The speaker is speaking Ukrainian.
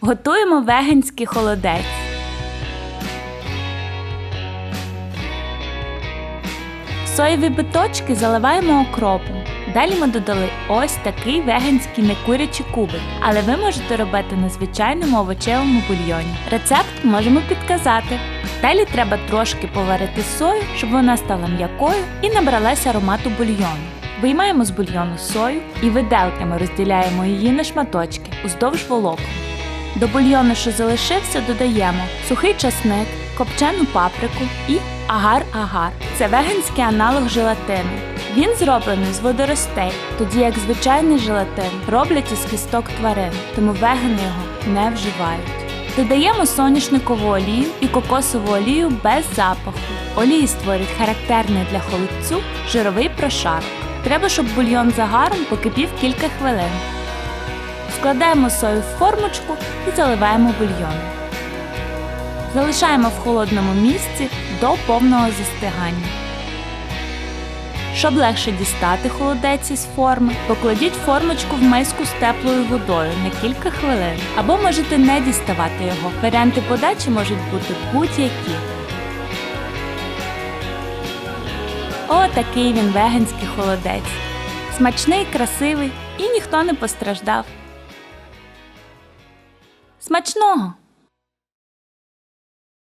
Готуємо веганський холодець. Соєві биточки заливаємо окропом. Далі ми додали ось такий веганський некурячий кубик, але ви можете робити на звичайному овочевому бульйоні. Рецепт можемо підказати. Далі треба трошки поварити сою, щоб вона стала м'якою і набралася аромату бульйону. Виймаємо з бульйону сою і виделками розділяємо її на шматочки уздовж волокон. До бульйону, що залишився, додаємо сухий часник, копчену паприку і агар-агар. Це веганський аналог желатину. Він зроблений з водоростей, тоді як звичайний желатин роблять із кісток тварин, тому вегани його не вживають. Додаємо соняшникову олію і кокосову олію без запаху. Олії створюють характерний для холодцю жировий прошарок. Треба, щоб бульйон з агаром покипів кілька хвилин. Складаємо сою в формочку і заливаємо бульйон. Залишаємо в холодному місці до повного застигання. Щоб легше дістати холодець із форми, покладіть формочку в миску з теплою водою на кілька хвилин. Або можете не діставати його. Варіанти подачі можуть бути будь-які. О, такий він веганський холодець. Смачний, красивий і ніхто не постраждав. Смачного!